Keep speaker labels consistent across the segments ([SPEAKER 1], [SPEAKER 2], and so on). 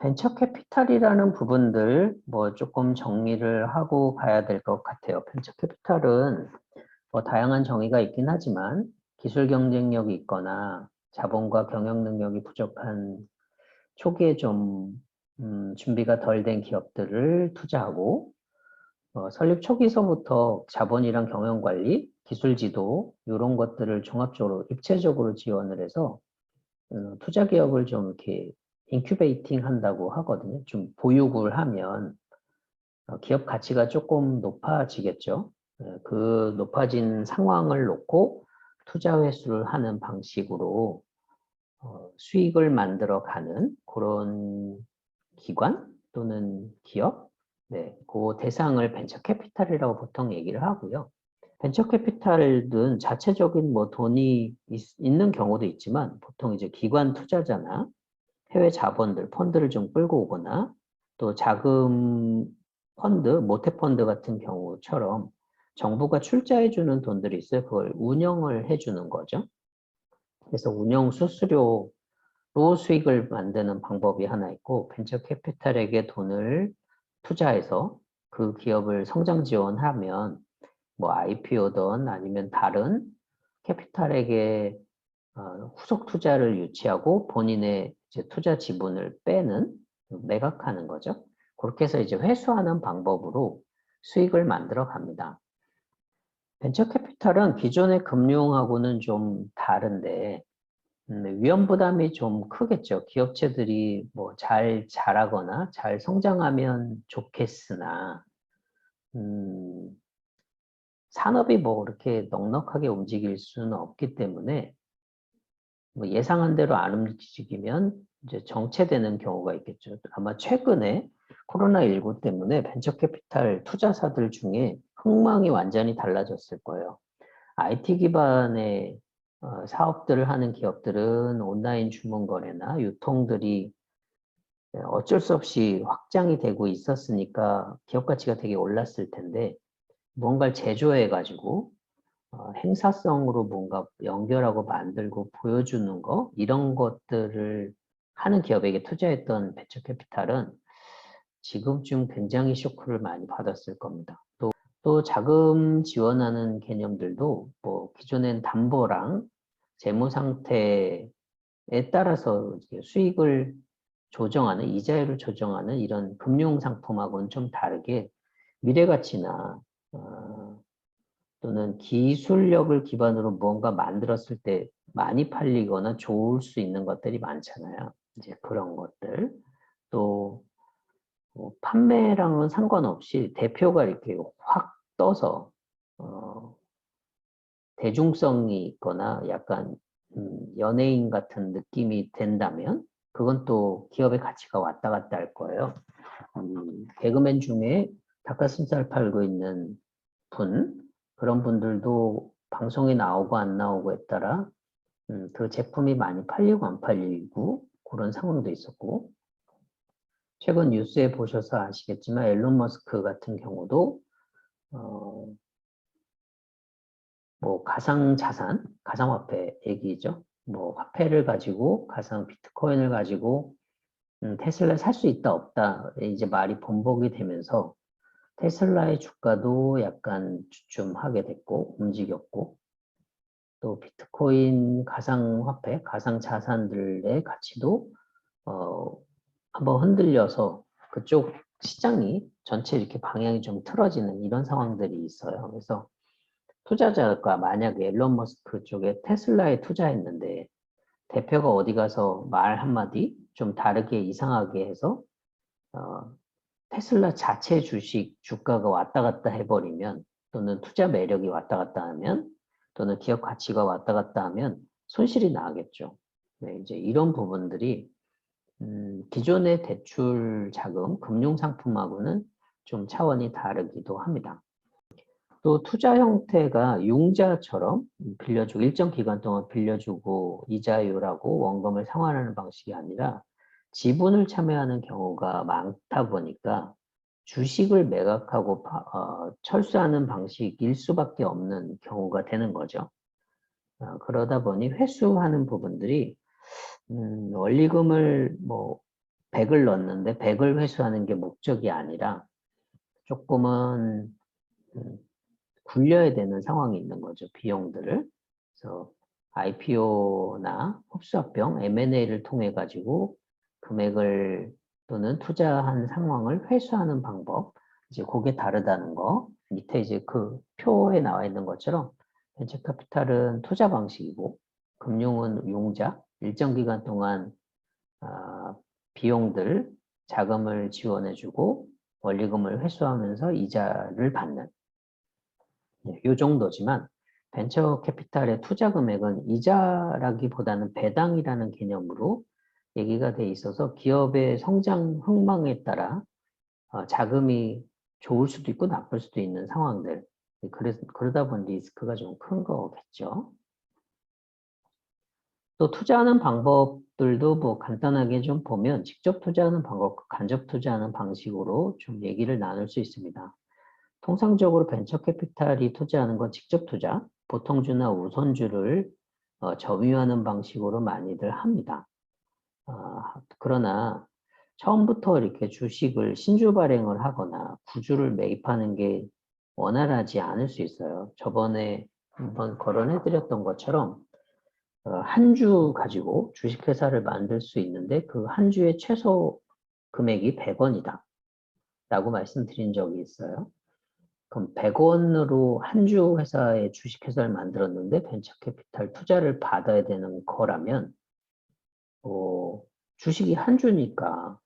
[SPEAKER 1] 벤처 캐피탈이라는 부분들 뭐 조금 정리를 하고 가야 될 것 같아요. 벤처 캐피탈은 뭐 다양한 정의가 있긴 하지만 기술 경쟁력이 있거나 자본과 경영 능력이 부족한 초기에 좀 음, 준비가 덜 된 기업들을 투자하고 어, 설립 초기서부터 자본이랑 경영 관리, 기술 지도 이런 것들을 종합적으로 입체적으로 지원을 해서 어, 투자 기업을 좀 이렇게 인큐베이팅 한다고 하거든요. 좀 보육을 하면 어, 기업 가치가 조금 높아지겠죠. 예, 그 높아진 상황을 놓고 투자 회수를 하는 방식으로 어, 수익을 만들어 가는 그런 기관 또는 기업 네, 그 대상을 벤처 캐피탈이라고 보통 얘기를 하고요. 벤처 캐피탈은 자체적인 뭐 돈이 있, 는 경우도 있지만 보통 이제 기관 투자자나 해외 자본들 펀드를 좀 끌고 오거나 또 자금 펀드, 모태 펀드 같은 경우처럼 정부가 출자해 주는 돈들이 있어요. 그걸 운영을 해 주는 거죠. 그래서 운영 수수료로 수익을 만드는 방법이 하나 있고 벤처 캐피탈에게 돈을 투자해서 그 기업을 성장 지원하면 뭐 IPO든 아니면 다른 캐피탈에게 어, 후속 투자를 유치하고 본인의 이제 투자 지분을 빼는 매각하는 거죠. 그렇게 해서 이제 회수하는 방법으로 수익을 만들어 갑니다. 벤처 캐피탈은 기존의 금융하고는 좀 다른데 음, 위험 부담이 좀 크겠죠. 기업체들이 뭐 잘 자라거나 잘 성장하면 좋겠으나 음, 산업이 뭐 그렇게 넉넉하게 움직일 수는 없기 때문에 뭐 예상한 대로 안 움직이면 이제 정체되는 경우가 있겠죠. 아마 최근에 코로나19 때문에 벤처 캐피탈 투자사들 중에 흥망이 완전히 달라졌을 거예요. IT 기반의 어, 사업들을 하는 기업들은 온라인 주문 거래나 유통들이 어쩔 수 없이 확장이 되고 있었으니까 기업 가치가 되게 올랐을 텐데 뭔가를 제조해 가지고 어, 행사성으로 뭔가 연결하고 만들고 보여주는 거 이런 것들을 하는 기업에게 투자했던 벤처 캐피탈은 지금쯤 굉장히 쇼크를 많이 받았을 겁니다. 또, 또 자금 지원하는 개념들도 뭐 기존엔 담보랑 재무 상태에 따라서 수익을 조정하는 이자율을 조정하는 이런 금융 상품하고는 좀 다르게 미래 가치나 어, 또는 기술력을 기반으로 뭔가 만들었을 때 많이 팔리거나 좋을 수 있는 것들이 많잖아요. 이제 그런 것들 또 뭐 판매랑은 상관없이 대표가 이렇게 확 떠서 어, 대중성이 있거나 약간 음, 연예인 같은 느낌이 된다면 그건 또 기업의 가치가 왔다 갔다 할 거예요. 음, 개그맨 중에 닭가슴살 팔고 있는 분 그런 분들도 방송에 나오고 안 나오고에 따라 음, 그 제품이 많이 팔리고 안 팔리고 그런 상황도 있었고 최근 뉴스에 보셔서 아시겠지만 앨런 머스크 같은 경우도 어, 뭐 가상 자산, 가상 화폐 얘기죠. 뭐 화폐를 가지고 가상 비트코인을 가지고 음, 테슬라 살 수 있다 없다 이제 말이 번복이 되면서 테슬라의 주가도 약간 주춤하게 됐고 움직였고 또 비트코인 가상화폐, 가상자산들의 가치도 어, 한번 흔들려서 그쪽 시장이 전체 이렇게 방향이 좀 틀어지는 이런 상황들이 있어요. 그래서 투자자가 만약에 앨런 머스크 쪽에 테슬라에 투자했는데 대표가 어디 가서 말 한마디 좀 다르게 이상하게 해서 어, 테슬라 자체 주식 주가가 왔다 갔다 해버리면 또는 투자 매력이 왔다 갔다 하면 또는 기업 가치가 왔다 갔다 하면 손실이 나겠죠. 네, 이제 이런 부분들이 음, 기존의 대출 자금, 금융 상품하고는 좀 차원이 다르기도 합니다. 또 투자 형태가 융자처럼 빌려주고 일정 기간 동안 빌려주고 이자율하고 원금을 상환하는 방식이 아니라 지분을 참여하는 경우가 많다 보니까 주식을 매각하고 어, 철수하는 방식일 수밖에 없는 경우가 되는 거죠. 어, 그러다 보니 회수하는 부분들이 음, 원리금을 뭐 100을 넣었는데 100을 회수하는 게 목적이 아니라 조금은 음, 굴려야 되는 상황이 있는 거죠. 비용들을. 그래서 IPO나 흡수합병, M&A를 통해 가지고 금액을 또는 투자한 상황을 회수하는 방법, 이제 그게 다르다는 거. 밑에 이제 그 표에 나와 있는 것처럼 벤처 카피탈은 투자 방식이고 금융은 용자, 일정 기간 동안 아, 비용들, 자금을 지원해주고 원리금을 회수하면서 이자를 받는 네, 이 정도지만 벤처 캐피탈의 투자 금액은 이자라기보다는 배당이라는 개념으로 얘기가 돼 있어서 기업의 성장 흥망에 따라 어, 자금이 좋을 수도 있고 나쁠 수도 있는 상황들 그래서 그러다 보니 리스크가 좀 큰 거겠죠. 또 투자하는 방법들도 뭐 간단하게 좀 보면 직접 투자하는 방법, 간접 투자하는 방식으로 좀 얘기를 나눌 수 있습니다. 통상적으로 벤처 캐피탈이 투자하는 건 직접 투자, 보통주나 우선주를 어, 점유하는 방식으로 많이들 합니다. 어, 그러나 처음부터 이렇게 주식을 신주 발행을 하거나 구주를 매입하는 게 원활하지 않을 수 있어요. 저번에 한번 거론해 드렸던 것처럼 어, 한주 가지고 주식회사를 만들 수 있는데 그 한 주의 최소 금액이 100원이다. 라고 말씀드린 적이 있어요. 그럼 100원으로 한 주 회사의 주식회사를 만들었는데 벤처 캐피탈 투자를 받아야 되는 거라면 어, 주식이 한 주니까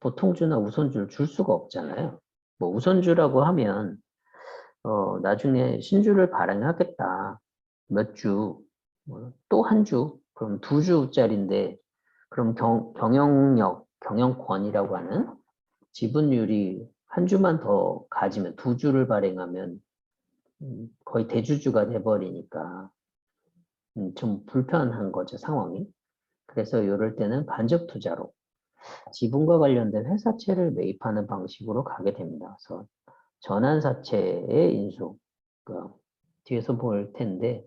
[SPEAKER 1] 보통주나 우선주를 줄 수가 없잖아요. 뭐 우선주라고 하면 어, 나중에 신주를 발행하겠다. 몇 주, 뭐 또한 주, 그럼 두 주짜리인데 그럼 경, 경영력, 경영권이라고 하는 지분율이 한 주만 더 가지면 두 주를 발행하면 음, 거의 대주주가 돼버리니까 음, 좀 불편한 거죠 상황이. 그래서 이럴 때는 간접 투자로 지분과 관련된 회사채를 매입하는 방식으로 가게 됩니다. 그래서 전환사채의 인수 그 뒤에서 볼 텐데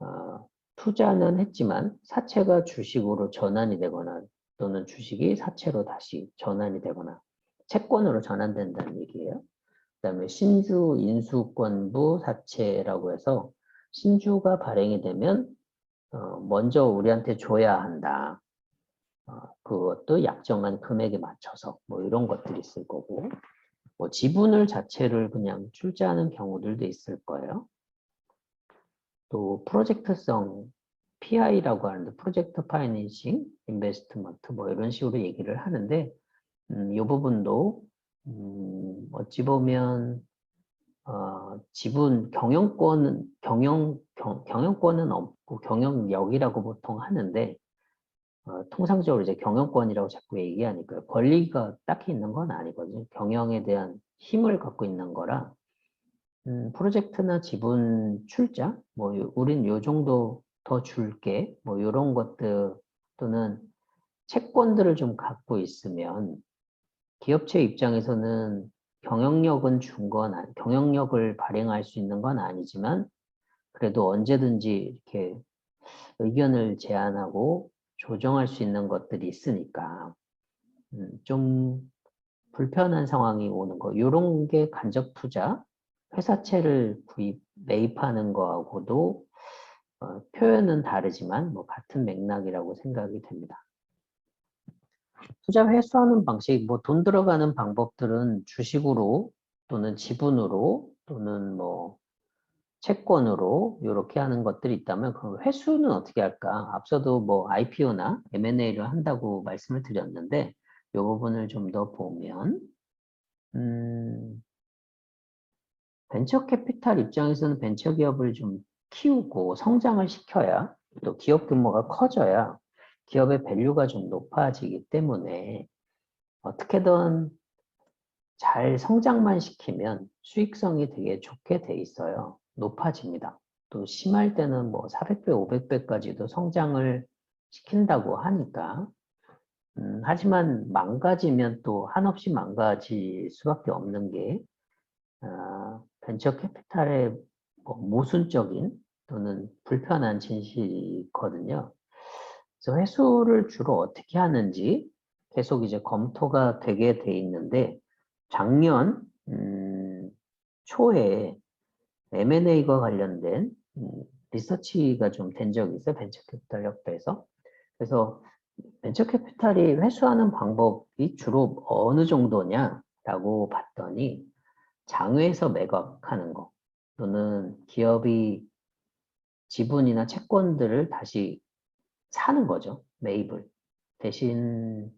[SPEAKER 1] 어, 투자는 했지만 사채가 주식으로 전환이 되거나 또는 주식이 사채로 다시 전환이 되거나 채권으로 전환된다는 얘기예요. 그 다음에 신주 인수권부 사채라고 해서 신주가 발행이 되면 어, 먼저 우리한테 줘야 한다. 어, 그것도 약정한 금액에 맞춰서 뭐 이런 것들이 있을 거고 뭐 지분을 자체를 그냥 출자하는 경우들도 있을 거예요. 또 프로젝트성 PI라고 하는데 프로젝트 파이낸싱 인베스트먼트 뭐 이런 식으로 얘기를 하는데 음, 이 부분도 음, 어찌 보면 어, 지분 경영권 경영 경, 경영권은 없고 경영력이라고 보통 하는데 어, 통상적으로 이제 경영권이라고 자꾸 얘기하니까 권리가 딱히 있는 건 아니거든요. 경영에 대한 힘을 갖고 있는 거라 음, 프로젝트나 지분 출자 뭐 우린 요 정도 더 줄게 뭐 이런 것들 또는 채권들을 좀 갖고 있으면 기업체 입장에서는 경영력은 준 건, 경영력을 발행할 수 있는 건 아니지만 그래도 언제든지 이렇게 의견을 제안하고 조정할 수 있는 것들이 있으니까 음, 좀 불편한 상황이 오는 거. 이런 게 간접 투자, 회사채를 구입, 매입하는 거하고도 어, 표현은 다르지만 뭐 같은 맥락이라고 생각이 됩니다. 투자 회수하는 방식, 뭐 돈 들어가는 방법들은 주식으로 또는 지분으로 또는 뭐 채권으로 이렇게 하는 것들이 있다면 그 회수는 어떻게 할까? 앞서도 뭐 IPO나 M&A를 한다고 말씀을 드렸는데 이 부분을 좀 더 보면 음, 벤처 캐피탈 입장에서는 벤처 기업을 좀 키우고 성장을 시켜야 또 기업 규모가 커져야 기업의 밸류가 좀 높아지기 때문에 어떻게든 잘 성장만 시키면 수익성이 되게 좋게 돼 있어요. 높아집니다. 또 심할 때는 뭐 400배, 500배까지도 성장을 시킨다고 하니까 음, 하지만 망가지면 또 한없이 망가질 수밖에 없는 게 어, 벤처 캐피탈의 뭐 모순적인 또는 불편한 진실이거든요. 그래서 회수를 주로 어떻게 하는지 계속 이제 검토가 되게 돼 있는데 작년 음, 초에 M&A가 관련된 음, 리서치가 좀 된 적이 있어요. 벤처캐피탈 협회에서. 그래서 벤처캐피탈이 회수하는 방법이 주로 어느 정도냐라고 봤더니 장외에서 매각하는 거 또는 기업이 지분이나 채권들을 다시 사는 거죠. 매입을. 대신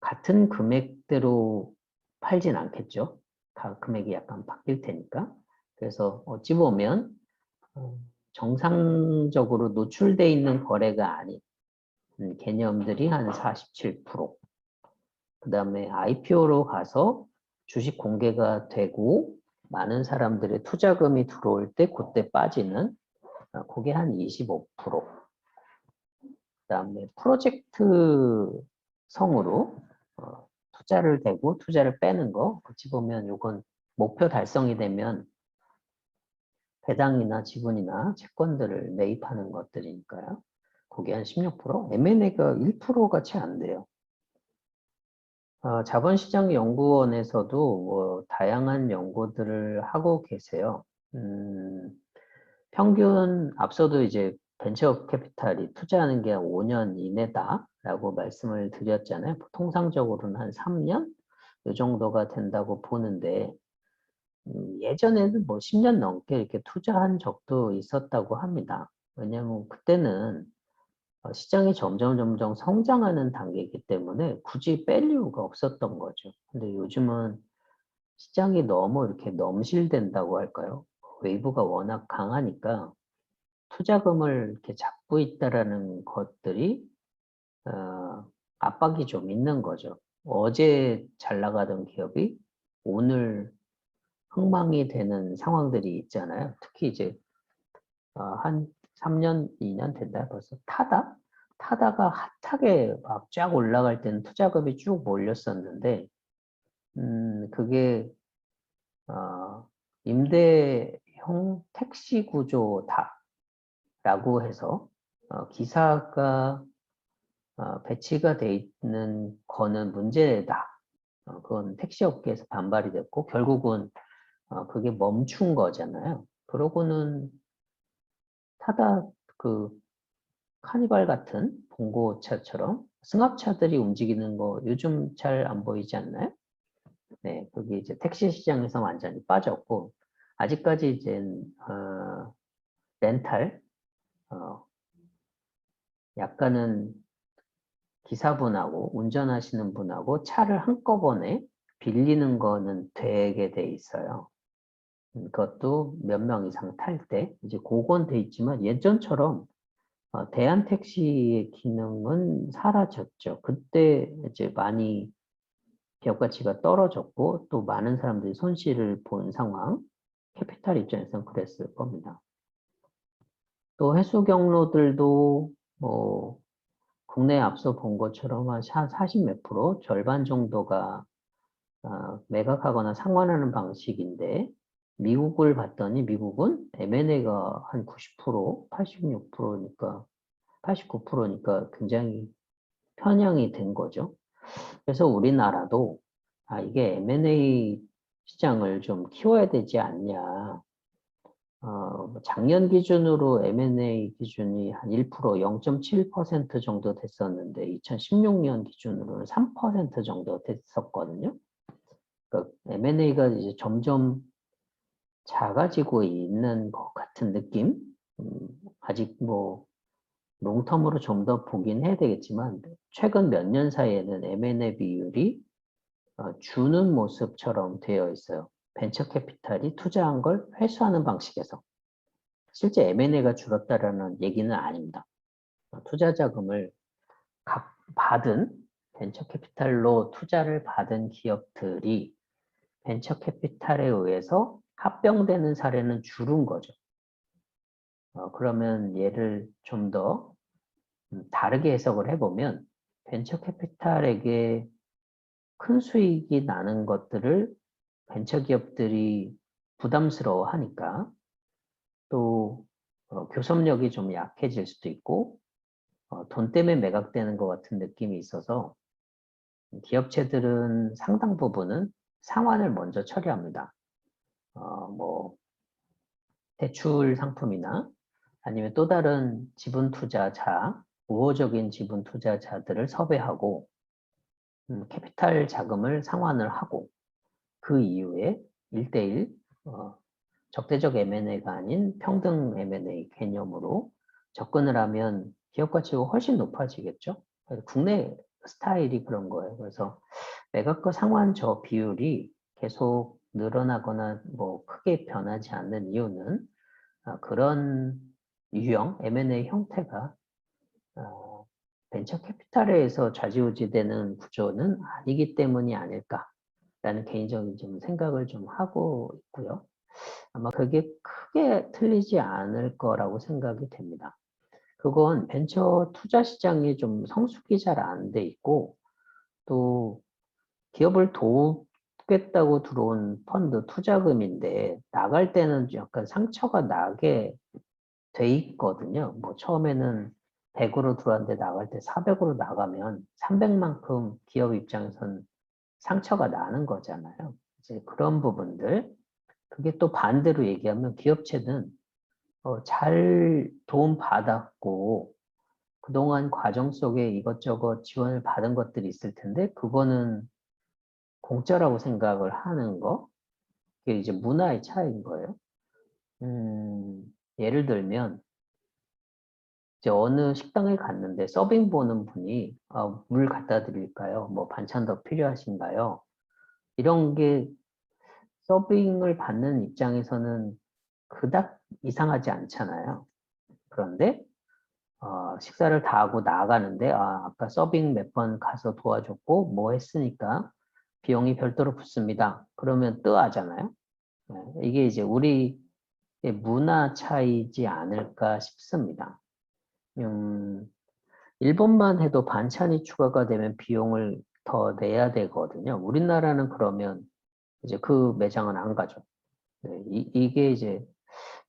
[SPEAKER 1] 같은 금액대로 팔진 않겠죠. 가- 금액이 약간 바뀔 테니까. 그래서 어찌 보면 어, 정상적으로 노출돼 있는 거래가 아닌 음, 개념들이 한 47%. 그 다음에 IPO로 가서 주식 공개가 되고 많은 사람들의 투자금이 들어올 때 그때 빠지는 어, 그게 한 25%. 그 다음에 프로젝트 성으로 어, 투자를 대고 투자를 빼는 거 어찌 보면 이건 목표 달성이 되면 배당이나 지분이나 채권들을 매입하는 것들이니까요. 그게 한 16%? M&A가 1% 같이 안 돼요. 어, 자본시장연구원에서도 뭐 다양한 연구들을 하고 계세요. 음, 평균 앞서도 이제 벤처 캐피탈이 투자하는 게 5년 이내다라고 말씀을 드렸잖아요. 통상적으로는 한 3년 이 정도가 된다고 보는데 음, 예전에는 뭐 10년 넘게 이렇게 투자한 적도 있었다고 합니다. 왜냐하면 그때는 어, 시장이 점점 점점 성장하는 단계이기 때문에 굳이 뺄 이유가 없었던 거죠. 근데 요즘은 시장이 너무 이렇게 넘실된다고 할까요? 웨이브가 워낙 강하니까 투자금을 이렇게 잡고 있다라는 것들이 어, 압박이 좀 있는 거죠. 어제 잘 나가던 기업이 오늘 흥망이 되는 상황들이 있잖아요. 특히 이제 어, 한 3년, 2년 됐나요? 벌써 타다? 타다가 핫하게 막 쫙 올라갈 때는 투자금이 쭉 몰렸었는데 음, 그게 어, 임대형 택시 구조 다 라고 해서 어, 기사가 어, 배치가 돼 있는 거는 문제다. 어, 그건 택시 업계에서 반발이 됐고 결국은 어, 그게 멈춘 거잖아요. 그러고는 타다 그 카니발 같은 봉고차처럼 승합차들이 움직이는 거 요즘 잘 안 보이지 않나요? 네, 그게 이제 택시 시장에서 완전히 빠졌고 아직까지 이제 어, 렌탈 어, 약간은 기사분하고 운전하시는 분하고 차를 한꺼번에 빌리는 거는 되게 돼 있어요. 음, 그것도 몇 명 이상 탈 때 이제 그건 돼 있지만 예전처럼 어, 대한 택시의 기능은 사라졌죠. 그때 이제 많이 기업 가치가 떨어졌고 또 많은 사람들이 손실을 본 상황. 캐피탈 입장에서는 그랬을 겁니다. 또 해수 경로들도 뭐 국내에 앞서 본 것처럼 한 40 몇 프로 절반 정도가 어, 매각하거나 상환하는 방식인데 미국을 봤더니 미국은 M&A가 한 90%, 86%니까 89%니까 굉장히 편향이 된 거죠. 그래서 우리나라도 아 이게 M&A 시장을 좀 키워야 되지 않냐. 어, 작년 기준으로 M&A 기준이 한 1%, 0.7% 정도 됐었는데 2016년 기준으로는 3% 정도 됐었거든요. 그러니까 M&A가 이제 점점 작아지고 있는 것 같은 느낌. 음, 아직 뭐 롱텀으로 좀 더 보긴 해야 되겠지만 최근 몇 년 사이에는 M&A 비율이 어, 주는 모습처럼 되어 있어요. 벤처 캐피탈이 투자한 걸 회수하는 방식에서. 실제 M&A가 줄었다라는 얘기는 아닙니다. 어, 투자 자금을 각 받은 벤처 캐피탈로 투자를 받은 기업들이 벤처 캐피탈에 의해서 합병되는 사례는 줄은 거죠. 어, 그러면 얘를 좀더 음, 다르게 해석을 해보면 벤처 캐피탈에게 큰 수익이 나는 것들을 벤처 기업들이 부담스러워 하니까 또 어, 교섭력이 좀 약해질 수도 있고 어, 돈 때문에 매각되는 것 같은 느낌이 있어서 기업체들은 상당 부분은 상환을 먼저 처리합니다. 어, 뭐 대출 상품이나 아니면 또 다른 지분 투자자, 우호적인 지분 투자자들을 섭외하고 음, 캐피탈 자금을 상환을 하고 그 이후에 1대1 어, 적대적 M&A가 아닌 평등 M&A 개념으로 접근을 하면 기업 가치가 훨씬 높아지겠죠. 국내 스타일이 그런 거예요. 그래서 매각과 상환 저 비율이 계속 늘어나거나 뭐 크게 변하지 않는 이유는 어, 그런 유형 M&A 형태가 어, 벤처 캐피탈에서 좌지우지되는 구조는 아니기 때문이 아닐까 라는 개인적인 좀 생각을 좀 하고 있고요. 아마 그게 크게 틀리지 않을 거라고 생각이 됩니다. 그건 벤처 투자 시장이 좀 성숙이 잘 안 돼 있고 또 기업을 돕겠다고 들어온 펀드 투자금인데 나갈 때는 약간 상처가 나게 돼 있거든요. 뭐 처음에는 100으로 들어왔는데 나갈 때 400으로 나가면 300만큼 기업 입장에선 상처가 나는 거잖아요. 이제 그런 부분들 그게 또 반대로 얘기하면 기업체는 어, 잘 도움 받았고 그동안 과정 속에 이것저것 지원을 받은 것들이 있을 텐데 그거는 공짜라고 생각을 하는 거 그게 이제 문화의 차이인 거예요. 음, 예를 들면 이제 어느 식당에 갔는데 서빙 보는 분이 어, 물 갖다 드릴까요? 뭐 반찬 더 필요하신가요? 이런 게 서빙을 받는 입장에서는 그닥 이상하지 않잖아요. 그런데 어, 식사를 다 하고 나가는데 아, 아까 서빙 몇 번 가서 도와줬고 뭐 했으니까 비용이 별도로 붙습니다. 그러면 뜨하잖아요. 네, 이게 이제 우리 문화 차이지 않을까 싶습니다. 음, 일본만 해도 반찬이 추가가 되면 비용을 더 내야 되거든요. 우리나라는 그러면 이제 그 매장은 안 가죠. 네, 이, 이게 이제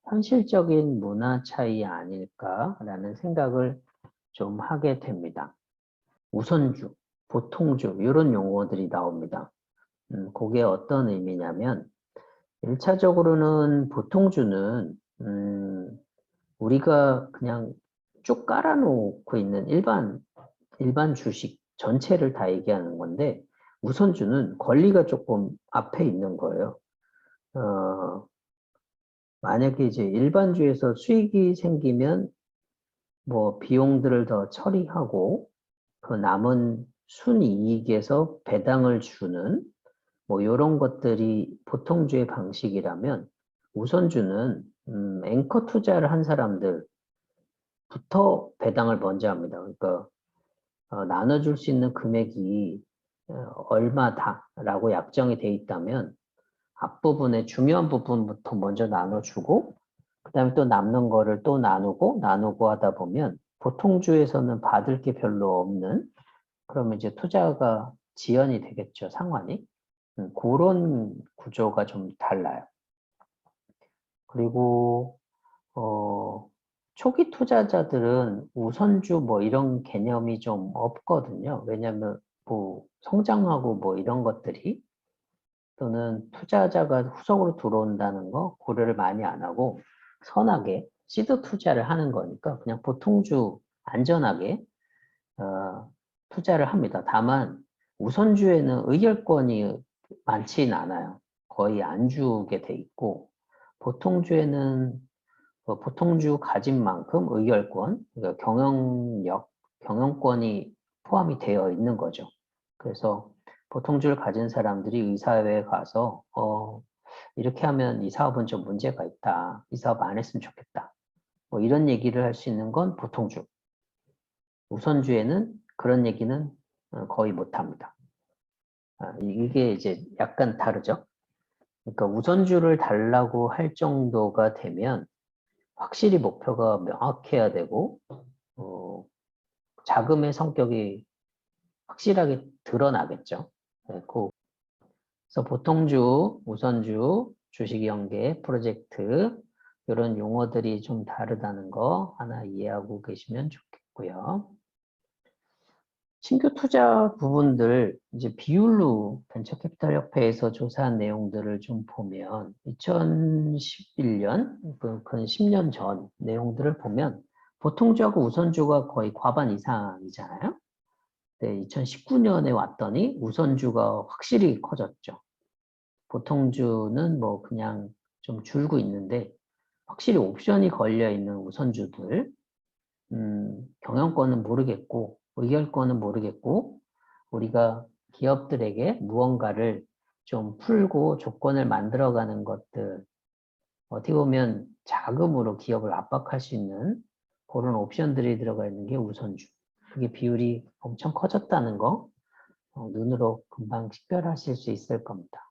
[SPEAKER 1] 현실적인 문화 차이 아닐까라는 생각을 좀 하게 됩니다. 우선주, 보통주 이런 용어들이 나옵니다. 음, 그게 어떤 의미냐면 1차적으로는 보통주는 음, 우리가 그냥 쭉 깔아놓고 있는 일반 일반 주식 전체를 다 얘기하는 건데 우선주는 권리가 조금 앞에 있는 거예요. 어, 만약에 이제 일반주에서 수익이 생기면 뭐 비용들을 더 처리하고 그 남은 순이익에서 배당을 주는 뭐 이런 것들이 보통주의 방식이라면 우선주는 음, 앵커 투자를 한 사람들 부터 배당을 먼저 합니다. 그러니까 어, 나눠줄 수 있는 금액이 어, 얼마다라고 약정이 돼 있다면 앞부분에 중요한 부분부터 먼저 나눠주고 그 다음에 또 남는 거를 또 나누고 나누고 하다 보면 보통주에서는 받을 게 별로 없는 그러면 이제 투자가 지연이 되겠죠 상환이 음, 그런 구조가 좀 달라요 그리고 어, 초기 투자자들은 우선주 뭐 이런 개념이 좀 없거든요 왜냐하면 뭐 성장하고 뭐 이런 것들이 또는 투자자가 후속으로 들어온다는 거 고려를 많이 안 하고 선하게 시드 투자를 하는 거니까 그냥 보통주 안전하게 어, 투자를 합니다. 다만 우선주에는 의결권이 많지는 않아요. 거의 안 주게 돼 있고 보통주에는 어, 보통주 가진 만큼 의결권, 그러니까 경영력, 경영권이 포함이 되어 있는 거죠. 그래서 보통주를 가진 사람들이 의사회에 가서 어, 이렇게 하면 이 사업은 좀 문제가 있다. 이 사업 안 했으면 좋겠다. 뭐 이런 얘기를 할 수 있는 건 보통주. 우선주에는 그런 얘기는 어, 거의 못합니다. 아, 이게 이제 약간 다르죠. 그러니까 우선주를 달라고 할 정도가 되면 확실히 목표가 명확해야 되고 어, 자금의 성격이 확실하게 드러나겠죠. 네, 고. 그래서 보통주, 우선주, 주식연계, 프로젝트 이런 용어들이 좀 다르다는 거 하나 이해하고 계시면 좋겠고요. 신규 투자 부분들 이제 비율로 벤처캐피탈 협회에서 조사한 내용들을 좀 보면 2011년 그, 그 10년 전 내용들을 보면 보통주하고 우선주가 거의 과반 이상이잖아요. 네, 2019년에 왔더니 우선주가 확실히 커졌죠. 보통주는 뭐 그냥 좀 줄고 있는데 확실히 옵션이 걸려 있는 우선주들 음, 경영권은 모르겠고 의결권은 모르겠고 우리가 기업들에게 무언가를 좀 풀고 조건을 만들어가는 것들 어떻게 보면 자금으로 기업을 압박할 수 있는 그런 옵션들이 들어가 있는 게 우선주 그게 비율이 엄청 커졌다는 거 어, 눈으로 금방 식별하실 수 있을 겁니다.